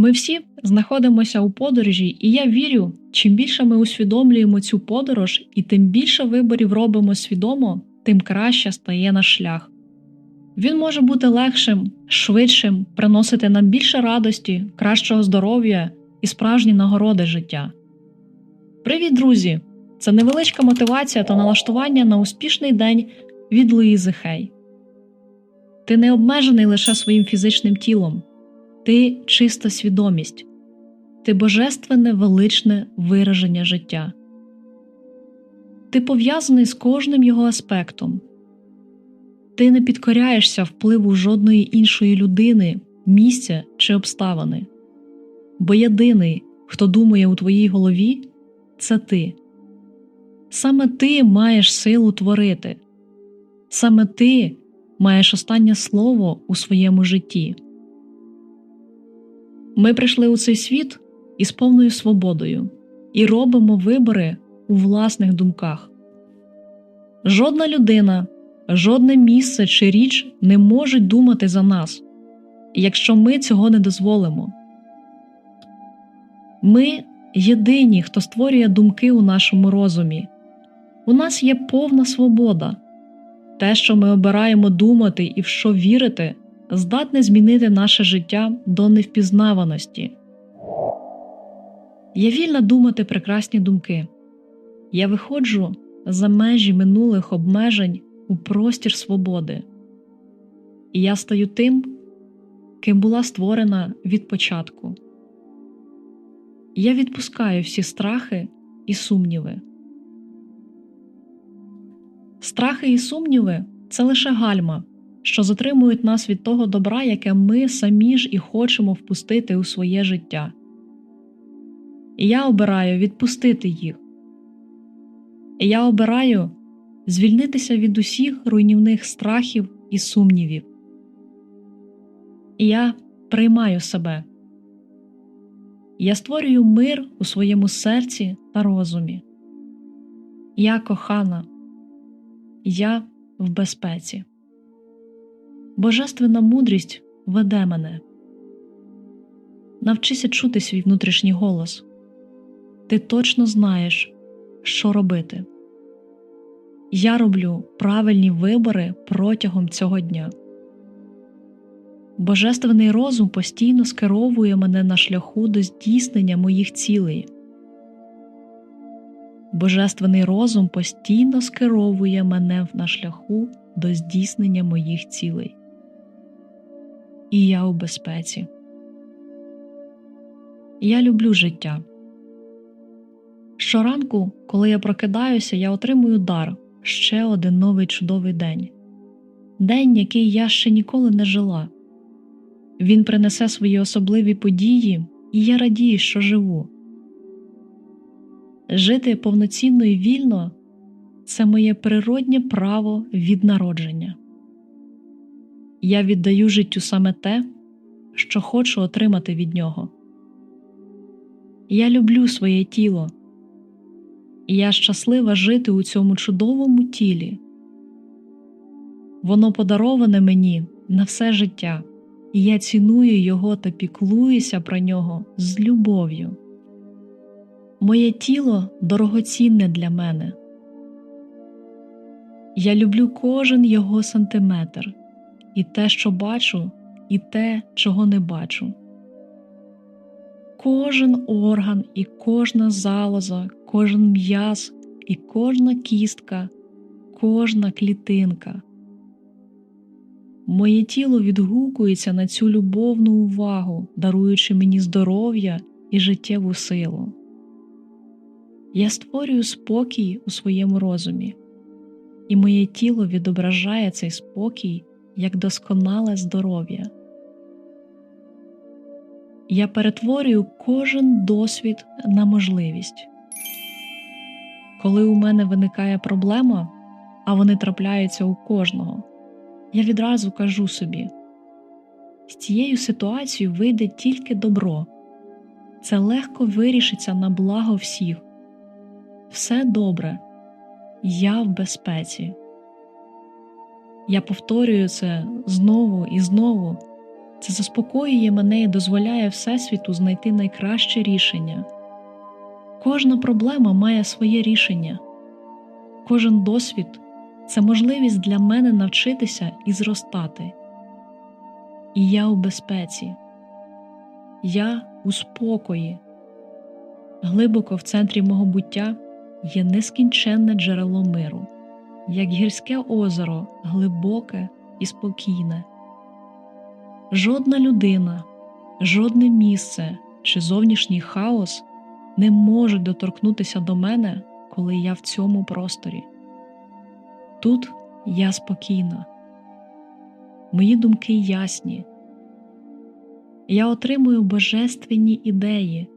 Ми всі знаходимося у подорожі, і я вірю, чим більше ми усвідомлюємо цю подорож і тим більше виборів робимо свідомо, тим краще стає наш шлях. Він може бути легшим, швидшим, приносити нам більше радості, кращого здоров'я і справжні нагороди життя. Привіт, друзі! Це невеличка мотивація та налаштування на успішний день від Луїзи Хей. Ти не обмежений лише своїм фізичним тілом, ти чиста свідомість, ти божественне величне вираження життя. Ти пов'язаний з кожним його аспектом. Ти не підкоряєшся впливу жодної іншої людини, місця чи обставини. Бо єдиний, хто думає у твоїй голові, це ти. Саме ти маєш силу творити, саме ти маєш останнє слово у своєму житті. Ми прийшли у цей світ із повною свободою і робимо вибори у власних думках. Жодна людина, жодне місце чи річ не можуть думати за нас, якщо ми цього не дозволимо. Ми єдині, хто створює думки у нашому розумі. У нас є повна свобода. Те, що ми обираємо думати і в що вірити, здатне змінити наше життя до невпізнаваності. Я вільна думати прекрасні думки. Я виходжу за межі минулих обмежень у простір свободи, і я стаю тим, ким була створена від початку. Я відпускаю всі страхи і сумніви. Страхи і сумніви це лише гальма, що затримують нас від того добра, яке ми самі ж і хочемо впустити у своє життя. І я обираю відпустити їх. І я обираю звільнитися від усіх руйнівних страхів і сумнівів. І я приймаю себе. Я створюю мир у своєму серці та розумі. Я кохана, я в безпеці. Божественна мудрість веде мене. Навчися чути свій внутрішній голос. Ти точно знаєш, що робити. Я роблю правильні вибори протягом цього дня. Божественний розум постійно скеровує мене на шляху до здійснення моїх цілей. Божественний розум постійно скеровує мене на шляху до здійснення моїх цілей. І я у безпеці. Я люблю життя. Щоранку, коли я прокидаюся, я отримую дар ще один новий чудовий день день, який я ще ніколи не жила. Він принесе свої особливі події, і я радію, що живу. Жити повноцінно і вільно це моє природнє право від народження. Я віддаю життю саме те, що хочу отримати від нього. Я люблю своє тіло, і я щаслива жити у цьому чудовому тілі. Воно подароване мені на все життя, і я ціную його та піклуюся про нього з любов'ю. Моє тіло дорогоцінне для мене. Я люблю кожен його сантиметр, і те, що бачу, і те, чого не бачу. Кожен орган і кожна залоза, кожен м'яз і кожна кістка, кожна клітинка. Моє тіло відгукується на цю любовну увагу, даруючи мені здоров'я і життєву силу. Я створюю спокій у своєму розумі, і моє тіло відображає цей спокій як досконале здоров'я. Я перетворюю кожен досвід на можливість. Коли у мене виникає проблема, а вони трапляються у кожного, я відразу кажу собі з цією ситуацією вийде тільки добро, це легко вирішиться на благо всіх. Все добре, я в безпеці. Я повторюю це знову і знову, Це заспокоює мене і дозволяє Всесвіту знайти найкраще рішення. Кожна проблема має своє рішення, кожен досвід це можливість для мене навчитися і зростати. І я у безпеці, я у спокої. Глибоко в центрі мого буття є нескінченне джерело миру, як гірське озеро, глибоке і спокійне. Жодна людина, жодне місце чи зовнішній хаос не можуть доторкнутися до мене, коли я в цьому просторі. Тут я спокійна, мої думки ясні, я отримую божественні ідеї,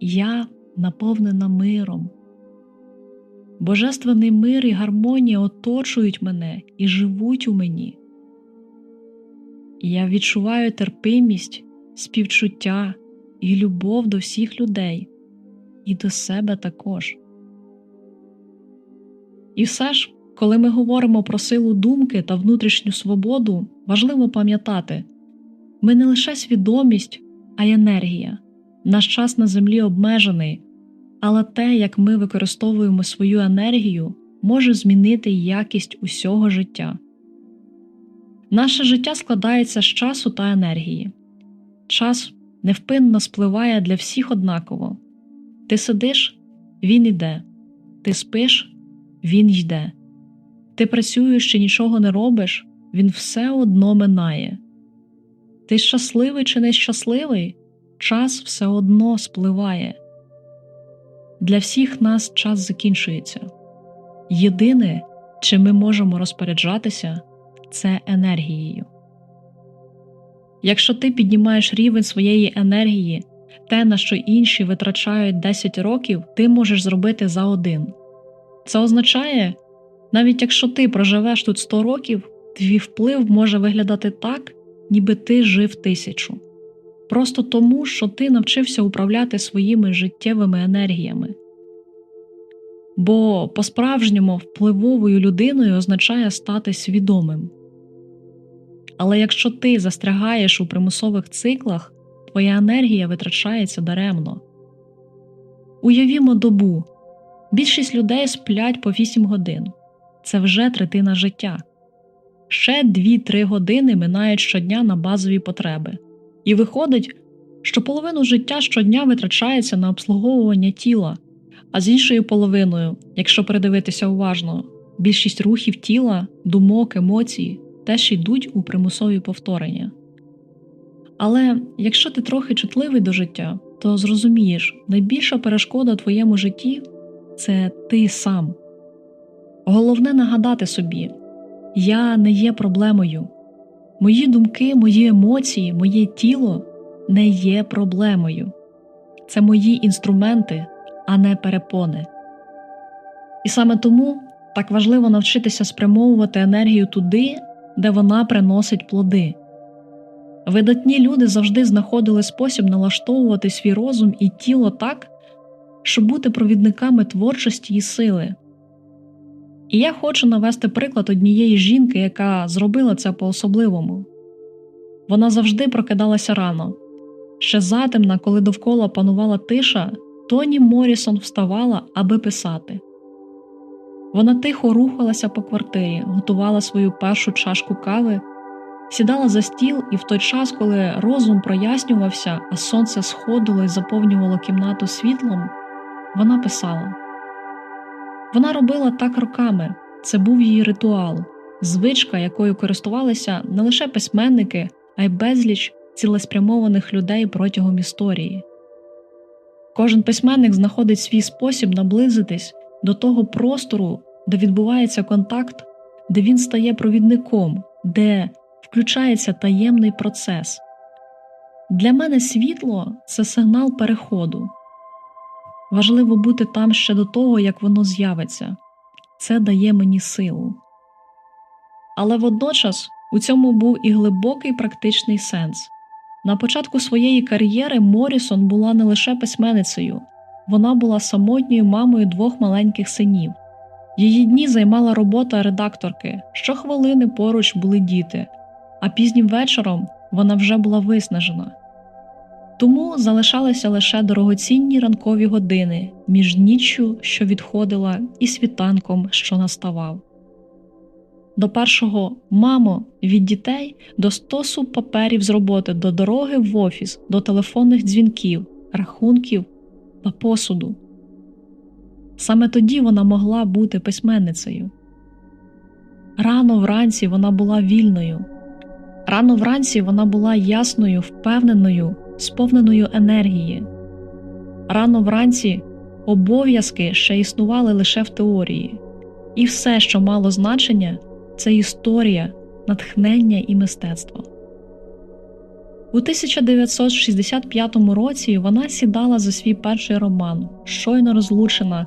я наповнена миром. Божественний мир і гармонія оточують мене і живуть у мені. Я відчуваю терпимість, співчуття і любов до всіх людей, і до себе також. І все ж, коли ми говоримо про силу думки та внутрішню свободу, важливо пам'ятати ми не лише свідомість, а й енергія. Наш час на землі обмежений, але те, як ми використовуємо свою енергію, може змінити якість усього життя. Наше життя складається з часу та енергії. Час невпинно спливає для всіх однаково. Ти сидиш, він іде, ти спиш, він йде. Ти працюєш чи нічого не робиш, він все одно минає. Ти щасливий чи нещасливий, час все одно спливає. Для всіх нас час закінчується. Єдине, чим ми можемо розпоряджатися, це енергією. Якщо ти піднімаєш рівень своєї енергії, те, на що інші витрачають 10 років, ти можеш зробити за один. Це означає, навіть якщо ти проживеш тут 100 років, твій вплив може виглядати так, ніби ти жив тисячу. Просто тому, що ти навчився управляти своїми життєвими енергіями. Бо по-справжньому впливовою людиною означає стати свідомим. Але якщо ти застрягаєш у примусових циклах, твоя енергія витрачається даремно. Уявімо добу більшість людей сплять по 8 годин це вже третина життя. Ще 2-3 години минають щодня на базові потреби, і виходить, що половину життя щодня витрачається на обслуговування тіла, а з іншою половиною, якщо передивитися уважно, більшість рухів тіла, думок, емоцій теж йдуть у примусові повторення. Але якщо ти трохи чутливий до життя, то зрозумієш, найбільша перешкода твоєму житті це ти сам. Головне нагадати собі я не є проблемою. Мої думки, мої емоції, моє тіло не є проблемою. Це мої інструменти, а не перепони. І саме тому так важливо навчитися спрямовувати енергію туди, де вона приносить плоди. Видатні люди завжди знаходили спосіб налаштовувати свій розум і тіло так, щоб бути провідниками творчості і сили. І я хочу навести приклад однієї жінки, яка зробила це по-особливому. Вона завжди прокидалася рано. Ще затемна, коли довкола панувала тиша, Тоні Морісон вставала, аби писати. Вона тихо рухалася по квартирі, готувала свою першу чашку кави, сідала за стіл, і в той час, коли розум прояснювався, а сонце сходило і заповнювало кімнату світлом, вона писала. Вона робила так роками, це був її ритуал, звичка, якою користувалися не лише письменники, а й безліч цілеспрямованих людей протягом історії. Кожен письменник знаходить свій спосіб наблизитись до того простору, де відбувається контакт, де він стає провідником, де включається таємний процес. Для мене світло це сигнал переходу. Важливо бути там ще до того, як воно з'явиться це дає мені силу. Але водночас у цьому був і глибокий практичний сенс. На початку своєї кар'єри Морісон була не лише письменницею, вона була самотньою мамою двох маленьких синів. Її дні займала робота редакторки, щохвилини поруч були діти, а пізнім вечором вона вже була виснажена. Тому залишалися лише дорогоцінні ранкові години між ніччю, що відходила, і світанком, що наставав. До першого мамо від дітей до стосу паперів з роботи, до дороги в офіс, до телефонних дзвінків, рахунків та посуду. Саме тоді вона могла бути письменницею. Рано вранці вона була вільною. Рано вранці вона була ясною, впевненою, сповненою енергії. Рано вранці обов'язки ще існували лише в теорії, і все, що мало значення, це історія, натхнення і мистецтво. У 1965 році вона сідала за свій перший роман, щойно розлучена.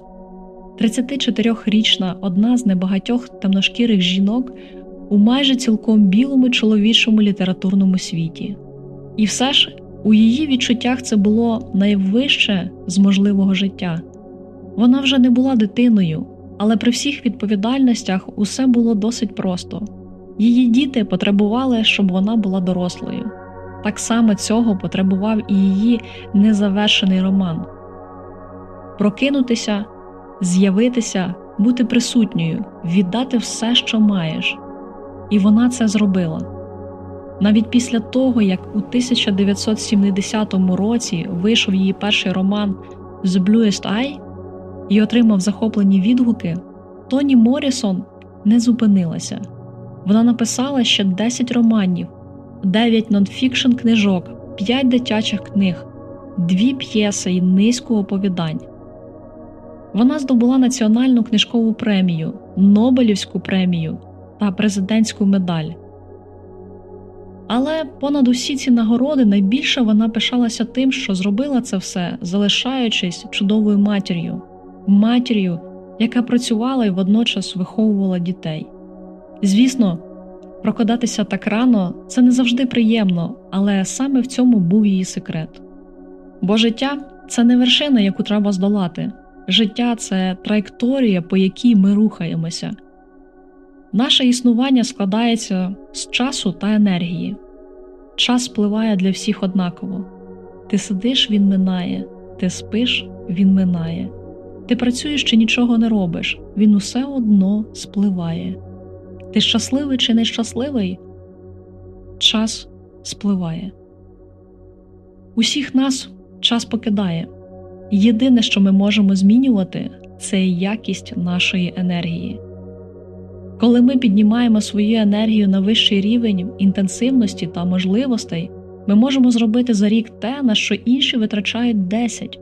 34-річна одна з небагатьох темношкірих жінок у майже цілком білому чоловічому літературному світі. І все ж у її відчуттях це було найвище з можливого життя. Вона вже не була дитиною, але при всіх відповідальностях усе було досить просто. Її діти потребували, щоб вона була дорослою. Так само цього потребував і її незавершений роман прокинутися, з'явитися, бути присутньою, віддати все, що маєш. І вона це зробила. Навіть після того, як у 1970 році вийшов її перший роман The Bluest Eye і отримав захоплені відгуки, Тоні Морісон не зупинилася. Вона написала ще 10 романів, 9 нонфікшн книжок, 5 дитячих книг, 2 п'єси і низку оповідань. Вона здобула національну книжкову премію, Нобелівську премію та президентську медаль. Але понад усі ці нагороди найбільше вона пишалася тим, що зробила це все, залишаючись чудовою матір'ю, матір'ю, яка працювала і водночас виховувала дітей. Звісно, прокидатися так рано це не завжди приємно, але саме в цьому був її секрет. Бо життя це не вершина, яку треба здолати. Життя це траєкторія, по якій ми рухаємося. Наше існування складається з часу та енергії. Час спливає для всіх однаково. Ти сидиш, він минає, ти спиш, він минає. Ти працюєш чи нічого не робиш, він усе одно спливає. Ти щасливий чи нещасливий? Час спливає. Усіх нас час покидає. Єдине, що ми можемо змінювати, це якість нашої енергії. Коли ми піднімаємо свою енергію на вищий рівень інтенсивності та можливостей, ми можемо зробити за рік те, на що інші витрачають 10.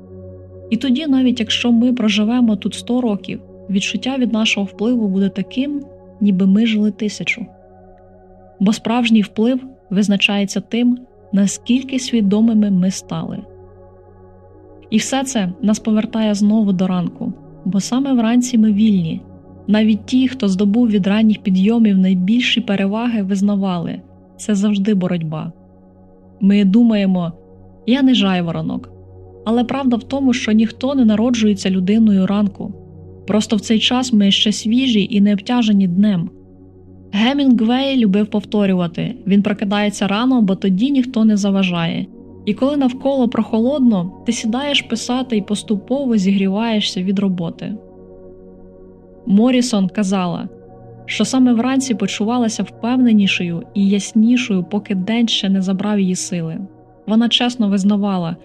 І тоді, навіть якщо ми проживемо тут 100 років, відчуття від нашого впливу буде таким, ніби ми жили тисячу. Бо справжній вплив визначається тим, наскільки свідомими ми стали. І все це нас повертає знову до ранку, бо саме вранці ми вільні. Навіть ті, хто здобув від ранніх підйомів найбільші переваги, визнавали це завжди боротьба. Ми думаємо, я не жайворонок. Але правда в тому, що ніхто не народжується людиною ранку. Просто в цей час ми ще свіжі і не обтяжені днем. Гемінгвей любив повторювати він прокидається рано, бо тоді ніхто не заважає. І коли навколо прохолодно, ти сідаєш писати і поступово зігріваєшся від роботи. Морісон казала, що саме вранці почувалася впевненішою і яснішою, поки день ще не забрав її сили. Вона чесно визнавала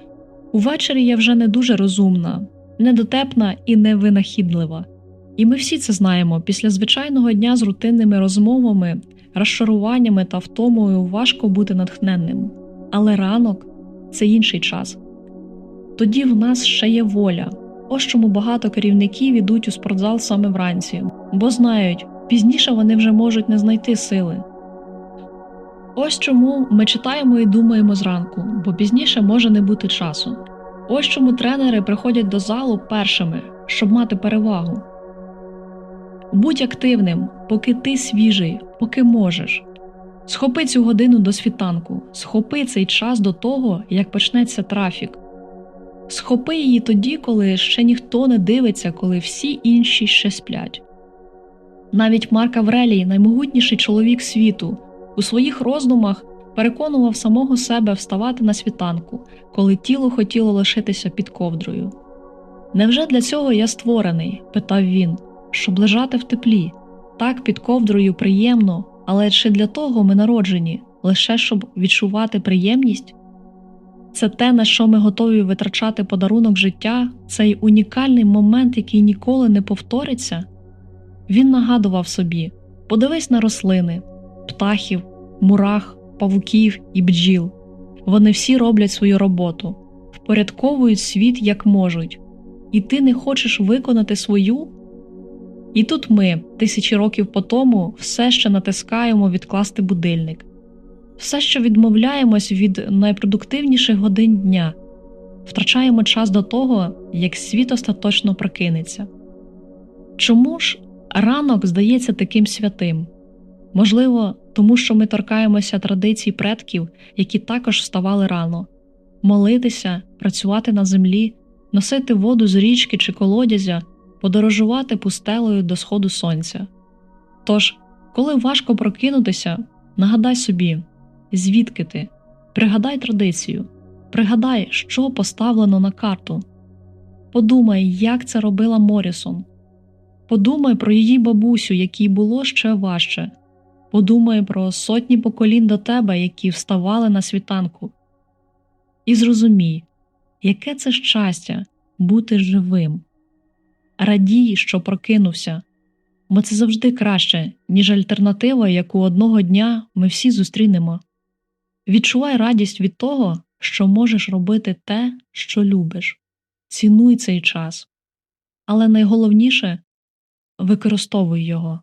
увечері я вже не дуже розумна, недотепна і невинахідлива. І ми всі це знаємо після звичайного дня з рутинними розмовами, розчаруваннями та втомою важко бути натхненним. Але ранок це інший час. Тоді в нас ще є воля. Ось чому багато керівників ідуть у спортзал саме вранці, бо знають, пізніше вони вже можуть не знайти сили. Ось чому ми читаємо і думаємо зранку, бо пізніше може не бути часу. Ось чому тренери приходять до залу першими, щоб мати перевагу. Будь активним, поки ти свіжий, поки можеш. Схопи цю годину до світанку, схопи цей час до того, як почнеться трафік. Схопи її тоді, коли ще ніхто не дивиться, коли всі інші ще сплять. Навіть Марк Аврелій, наймогутніший чоловік світу, у своїх роздумах переконував самого себе вставати на світанку, коли тіло хотіло лишитися під ковдрою. Невже для цього я створений? питав він, щоб лежати в теплі. Так під ковдрою приємно, але чи для того ми народжені, лише щоб відчувати приємність? Це те, на що ми готові витрачати подарунок життя, цей унікальний момент, який ніколи не повториться. Він нагадував собі: подивись на рослини, птахів, мурах, павуків і бджіл. Вони всі роблять свою роботу, впорядковують світ як можуть, і ти не хочеш виконати свою? І тут ми, тисячі років по тому, все ще натискаємо відкласти будильник, все ще відмовляємось від найпродуктивніших годин дня, втрачаємо час до того, як світ остаточно прокинеться. Чому ж ранок здається таким святим? Можливо, тому що ми торкаємося традицій предків, які також вставали рано, молитися, працювати на землі, носити воду з річки чи колодязя, подорожувати пустелею до сходу сонця. Тож, коли важко прокинутися, нагадай собі, звідки ти, пригадай традицію, пригадай, що поставлено на карту. Подумай, як це робила Морісон. Подумай про її бабусю, якій було ще важче. Подумай про сотні поколінь до тебе, які вставали на світанку. І зрозумій, яке це щастя бути живим. Радій, що прокинувся, бо це завжди краще, ніж альтернатива, яку одного дня ми всі зустрінемо. Відчувай радість від того, що можеш робити те, що любиш, цінуй цей час, але найголовніше використовуй його.